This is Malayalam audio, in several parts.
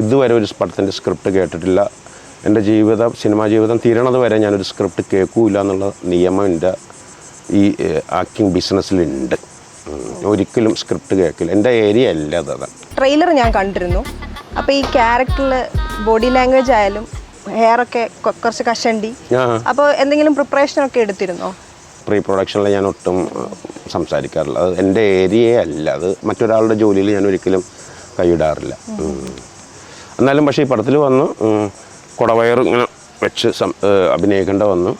ഇതുവരെ ഒരു പടത്തിന്റെ സ്ക്രിപ്റ്റ് കേട്ടിട്ടില്ല. എന്റെ ജീവിതം സിനിമാ ജീവിതം തീരണത് വരെ ഞാനൊരു സ്ക്രിപ്റ്റ് കേൾക്കൂല എന്നുള്ള നിയമം എന്റെ ഈ ആക്ടിങ് ബിസിനസ്സിലുണ്ട്. ഒരിക്കലും സ്ക്രിപ്റ്റ് കേൾക്കില്ല. എന്റെ ഏരിയ അല്ല അത് അതാണ്. ട്രെയിലർ ഞാൻ കണ്ടിരുന്നു. അപ്പോൾ ഈ ക്യാരക്ടറിൽ ബോഡി ലാംഗ്വേജ് ആയാലും ഹെയർ ഒക്കെ കുറച്ച് കഷണ്ടി. അപ്പോൾ എന്തെങ്കിലും പ്രിപ്പറേഷൻ ഒക്കെ എടുത്തിരുന്നോ? പ്രീ പ്രൊഡക്ഷനിൽ ഞാൻ ഒട്ടും സംസാരിക്കാറില്ല. അത് എന്റെ ഏരിയയല്ല അത് മറ്റൊരാളുടെ ജോലിയിൽ ഞാൻ ഒരിക്കലും കൈയിടാറില്ല. എന്നാലും പക്ഷേ ഈ പടത്തിൽ വന്നു കുടവയർ ഇങ്ങനെ വെച്ച് അഭിനയിക്കേണ്ട വന്നു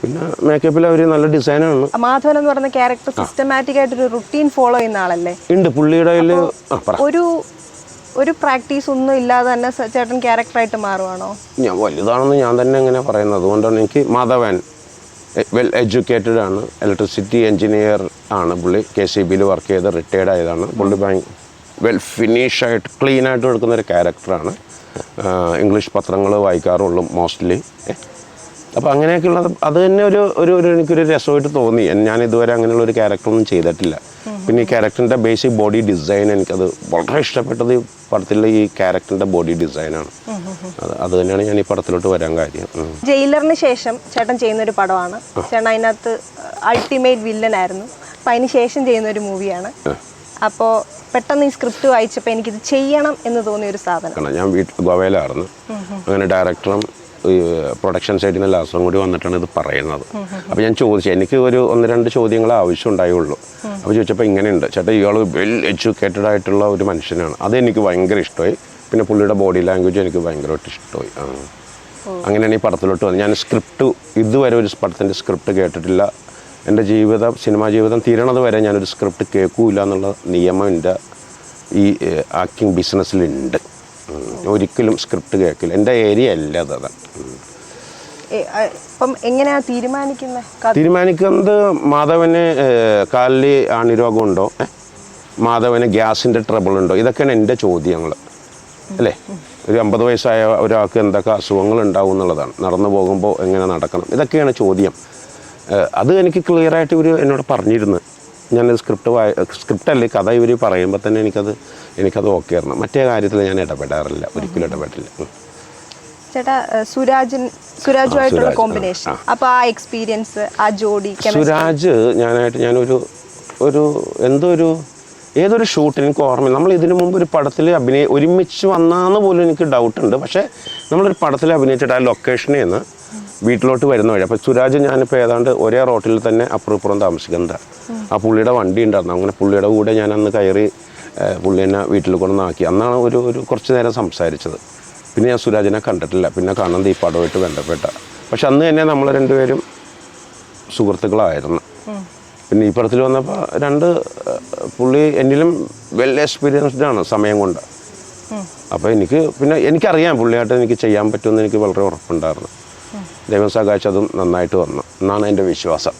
പിന്നെ മേക്കപ്പിൽ അവർ നല്ല ഡിസൈനാണ് മാധവൻ എന്ന് പറയുന്ന ക്യാരക്ടർ സിസ്റ്റമാറ്റിക് ആയിട്ട് ഒരു റുട്ടീൻ ഫോളോ ചെയ്യുന്ന ആളല്ലേ? ഉണ്ട് പുള്ളിയുടെ ഒരു ഒരു പ്രാക്ടീസ് ഒന്നും ഇല്ലാതെ തന്നെ ചേട്ടൻ ക്യാരക്ടറായിട്ട് മാറുവാണോ? ഞാൻ വലുതാണെന്ന് ഞാൻ തന്നെ ഇങ്ങനെ പറയുന്നത്. അതുകൊണ്ടാണ് എനിക്ക് മാധവൻ വെൽ എഡ്യൂക്കേറ്റഡ് ആണ്. ഇലക്ട്രിസിറ്റി എഞ്ചിനീയർ ആണ് പുള്ളി. കെ സി ബിയിൽ വർക്ക് ചെയ്ത് റിട്ടയർഡ് ആയതാണ്. പുള്ളി വെൽ ഫിനിഷായിട്ട് ക്ലീൻ ആയിട്ട് എടുക്കുന്ന ഒരു ക്യാരക്ടറാണ്. ഇംഗ്ലീഷ് പത്രങ്ങൾ വായിക്കാറുള്ളൂ മോസ്റ്റ്ലി. അപ്പോൾ അങ്ങനെയൊക്കെയുള്ളത് അത് തന്നെ ഒരു ഒരു ഒരു എനിക്കൊരു രസമായിട്ട് തോന്നി. ഞാൻ ഇതുവരെ അങ്ങനെയുള്ള ഒരു ക്യാരക്ടറൊന്നും ചെയ്തിട്ടില്ല. പിന്നെ ഈ ക്യാരക്ടറിന്റെ ബേസിക് ബോഡി ഡിസൈൻ എനിക്കത് വളരെ ഇഷ്ടപ്പെട്ടത് ഈ പടത്തിലെ ഈ ക്യാരക്ടറിന്റെ ബോഡി ഡിസൈനാണ്. അത് അത് തന്നെയാണ് ഞാൻ ഈ പടത്തിലോട്ട് വരാൻ കാര്യം. ജയിലറിന് ശേഷം ചേട്ടൻ ചെയ്യുന്ന ഒരു പടമാണ് ചേട്ടൻ അതിനകത്ത് അൾട്ടിമേറ്റ് വില്ലൻ ആയിരുന്നു. അപ്പം അതിന് ശേഷം ചെയ്യുന്ന ഒരു മൂവിയാണ് അപ്പോൾ പെട്ടെന്ന് ഈ സ്ക്രിപ്റ്റ് വായിച്ചപ്പോൾ എനിക്കിത് ചെയ്യണം എന്ന് തോന്നിയ ഒരു സാധനം. കാരണം ഞാൻ വീട്ടിൽ ഗോവയിലായിരുന്നു. അങ്ങനെ ഡയറക്ടറും ഈ പ്രൊഡക്ഷൻ സൈഡിൽ നിന്ന് ലാസ്റ്ററും കൂടി വന്നിട്ടാണ് ഇത് പറയുന്നത്. അപ്പോൾ ഞാൻ ചോദിച്ചു എനിക്ക് ഒരു ഒന്ന് രണ്ട് ചോദ്യങ്ങൾ ആവശ്യം ഉണ്ടായുള്ളൂ അപ്പോൾ ചോദിച്ചപ്പോൾ ഇങ്ങനെയുണ്ട്. ചേട്ടാ ഇയാൾ വെൽ എഡ്യൂക്കേറ്റഡ് ആയിട്ടുള്ള ഒരു മനുഷ്യനാണ്. അത് എനിക്ക് ഭയങ്കര ഇഷ്ടമായി. പിന്നെ പുള്ളിയുടെ ബോഡി ലാംഗ്വേജ് എനിക്ക് ഭയങ്കരമായിട്ട് ഇഷ്ടമായി. അങ്ങനെയാണ് ഈ പടത്തിലോട്ട് വന്നത്. ഞാൻ സ്ക്രിപ്റ്റ് ഇതുവരെ ഒരു പടത്തിന്റെ സ്ക്രിപ്റ്റ് കേട്ടിട്ടില്ല. എന്റെ ജീവിതം സിനിമാ ജീവിതം തീരണത് വരെ ഞാനൊരു സ്ക്രിപ്റ്റ് കേൾക്കൂല എന്നുള്ള നിയമം എന്റെ ഈ ആക്ടിങ് ബിസിനസ്സിലുണ്ട്. ഒരിക്കലും സ്ക്രിപ്റ്റ് കേൾക്കില്ല. എന്റെ ഏരിയ അല്ല അതാ അതാണ് തീരുമാനിക്കുന്നത് മാധവന് കാലിൽ ആണിരോഗമുണ്ടോ ഏ? മാധവന് ഗ്യാസിന്റെ ട്രബിൾ ഉണ്ടോ ഇതൊക്കെയാണ് എന്റെ ചോദ്യങ്ങൾ അല്ലേ? ഒരു അമ്പത് വയസ്സായ ഒരാൾക്ക് എന്തൊക്കെ അസുഖങ്ങൾ ഉണ്ടാവും എന്നുള്ളതാണ്. നടന്നു പോകുമ്പോൾ എങ്ങനെ നടക്കണം? ഇതൊക്കെയാണ് ചോദ്യം. അത് എനിക്ക് ക്ലിയറായിട്ട് ഇവർ എന്നോട് പറഞ്ഞിരുന്നു. ഞാൻ സ്ക്രിപ്റ്റ് വായ സ്ക്രിപ്റ്റ് അല്ലെങ്കിൽ കഥ ഇവർ പറയുമ്പോൾ തന്നെ എനിക്കത് എനിക്കത് ഓക്കെ ആയിരുന്നു. മറ്റേ കാര്യത്തിൽ ഞാൻ ഇടപെടാറില്ല ഒരിക്കലും ഇടപെട്ടില്ല. ഉം. ചേട്ടാ ഏ, സുരാജൻ സുരാജുമായിട്ടുള്ള സുരാജ്, ആ, കോമ്പിനേഷൻ അപ്പോൾ ആ എക്സ്പീരിയൻസ് ആ ജോഡി സുരാജ് ഞാനായിട്ട് ഞാനൊരു ഒരു എന്തോ ഒരു ഏതൊരു ഷൂട്ട് എനിക്ക് ഓർമ്മ നമ്മൾ ഇതിനു മുമ്പ് ഒരു പടത്തിൽ അഭിനയ ഒരുമിച്ച് വന്നാന്ന് പോലും എനിക്ക് ഡൗട്ട് ഉണ്ട്. പക്ഷേ നമ്മളൊരു പടത്തിൽ അഭിനയിച്ചിട്ട് ആ ലൊക്കേഷനിൽ നിന്ന് വീട്ടിലോട്ട് വരുന്ന വഴി. അപ്പോൾ സുരാജ് ഞാനിപ്പോൾ ഏതാണ്ട് ഒരേ റോട്ടിൽ തന്നെ അപ്പുറം ഇപ്പുറം താമസിക്കുന്നതാണ് ആ പുള്ളിയുടെ വണ്ടി ഉണ്ടായിരുന്നു. അങ്ങനെ പുള്ളിയുടെ കൂടെ ഞാൻ അന്ന് കയറി പുള്ളി എന്നെ വീട്ടിൽ കൊണ്ടുവന്നാക്കി അന്നാണ് ഒരു ഒരു കുറച്ച് നേരം സംസാരിച്ചത്. പിന്നെ ഞാൻ സുരാജിനെ കണ്ടിട്ടില്ല. പിന്നെ കാണുന്നത് ഈ പടമായിട്ട് ബന്ധപ്പെട്ട. പക്ഷെ അന്ന് തന്നെ നമ്മൾ രണ്ടുപേരും സുഹൃത്തുക്കളായിരുന്നു. പിന്നെ ഈ പടത്തിൽ വന്നപ്പോൾ രണ്ട് പുള്ളി എന്നിലും വെൽ എക്സ്പീരിയൻസ്ഡ് ആണ് സമയം കൊണ്ട്. അപ്പോൾ എനിക്ക് പിന്നെ എനിക്കറിയാം പുള്ളിയായിട്ട് എനിക്ക് ചെയ്യാൻ പറ്റുമെന്ന് എനിക്ക് വളരെ ഉറപ്പുണ്ടായിരുന്നു. ദൈവം സഹായിച്ചതും നന്നായിട്ട് വന്നു എന്നാണ് എന്റെ വിശ്വാസം.